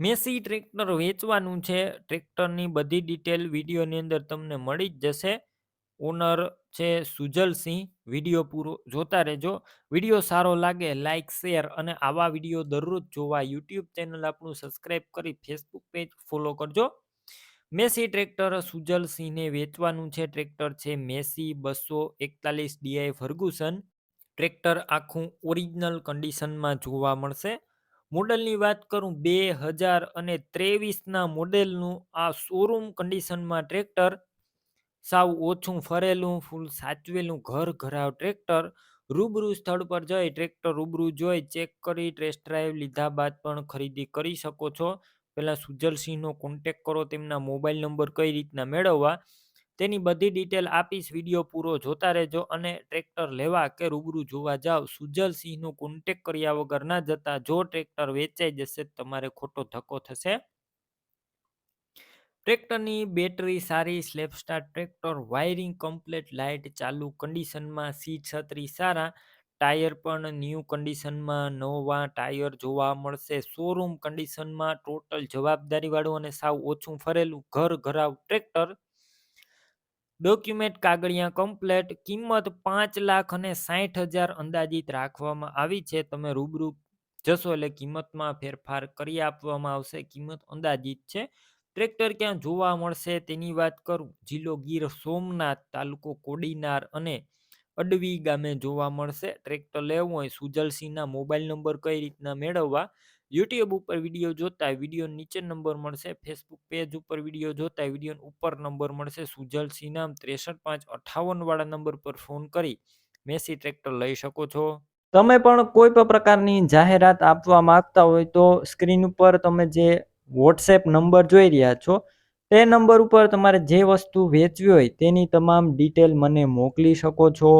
Massey tractor વેચવાનું છે. ટ્રેક્ટરની બધી ડિટેલ વિડીયોની અંદર તમને મળી જ જશે. ઓનર છે સુજલસિંહ વીડિયો પૂરો જોતા રહેજો. વીડિયો સારો લાગે લાઇક શેર અને આવા વીડિયો દરરોજ જોવા યુટ્યુબ ચેનલ આપણું સબસ્ક્રાઈબ કરી ફેસબુક પેજ ફોલો કરજો. મેસી ટ્રેક્ટર સુજલસિંહને વેચવાનું છે. ટ્રેક્ટર છે મેસી બસો એકતાલીસ ડીઆઈ ફર્ગુસન. ટ્રેક્ટર આખું ઓરિજિનલ કન્ડિશનમાં જોવા મળશે. મોડલની વાત કરું બે હજાર અને ત્રેવીસના મોડેલનું, આ શોરૂમ કન્ડિશનમાં ટ્રેક્ટર સાવ ઓછું ફરેલું ફૂલ સાચવેલું ઘર ઘરાવ ટ્રેક્ટર રૂબરૂ સ્થળ પર જઈ ટ્રેક્ટર રૂબરૂ જોઈ ચેક કરી ટેસ્ટ ડ્રાઈવ લીધા બાદ પણ ખરીદી કરી શકો છો. પહેલાં સુજલસિંહનો કોન્ટેક કરો, તેમના મોબાઈલ નંબર કઈ રીતના મેળવવા. તેની બધી ડિટેલ આપીશ વીડિયો પૂરો જોતા રહેજો અને ટ્રેક્ટર લેવા કે રૂબરૂ જોવા જાઓ, સુજલસિંહનું કોન્ટેક કર્યા વગર ના જતા જો ટ્રેક્ટર વેચાઈ જશે તમારે ખોટો ધક્કો થશે. ટ્રેક્ટરની બેટરી સારી સ્લેપ ટ્રેક્ટર વાયરિંગ કમ્પ્લેટ લાઇટ ચાલુ કન્ડિશનમાં સીટ છત્રી સારા ટાયર પણ ન્યૂ કન્ડિશનમાં નવા ટાયર જોવા મળશે. શોરૂમ કન્ડિશનમાં ટોટલ જવાબદારીવાળું અને સાવ ઓછું ફરેલું ઘર ઘરાવ ટ્રેક્ટર ડોક્યુમેન્ટ કાગળિયા કમ્પ્લેટ, કિંમત પાંચ લાખ અને સાઠ હજાર અંદાજિત રાખવામાં આવી છે. તમે રૂબરૂ જશો એટલે કિંમતમાં ફેરફાર કરી આપવામાં આવશે. કિંમત અંદાજિત છે. ટ્રેક્ટર ક્યાં જોવા મળશે તેની વાત કરું. જિલ્લો ગીર સોમનાથ તાલુકો કોડીનાર અને અડવી ગામે જોવા મળશે. ટ્રેક્ટર લેવું હોય સુજલસિંહના મોબાઈલ નંબર કઈ રીતના મેળવવા? યુટ્યુબ ઉપર વીડિયો જોતા વીડિયો નીચે નંબર મળશે ફેસબુક પેજ ઉપર વીડિયો જોતા વીડિયો ઉપર નંબર મળશે, સુજલ નામ ત્રેસઠ પાંચ અઠાવન વાળા નંબર પર ફોન કરી, મેસી ટ્રેક્ટર લઈ શકો છો. તમે પણ કોઈ પણ પ્રકારની જાહેરાત આપવા માંગતા હોય તો સ્ક્રીન ઉપર તમે જે વોટ્સએપ નંબર જોઈ રહ્યા છો, તે નંબર ઉપર તમારે જે વસ્તુ વેચવી હોય તેની તમામ ડિટેલ મને મોકલી શકો છો.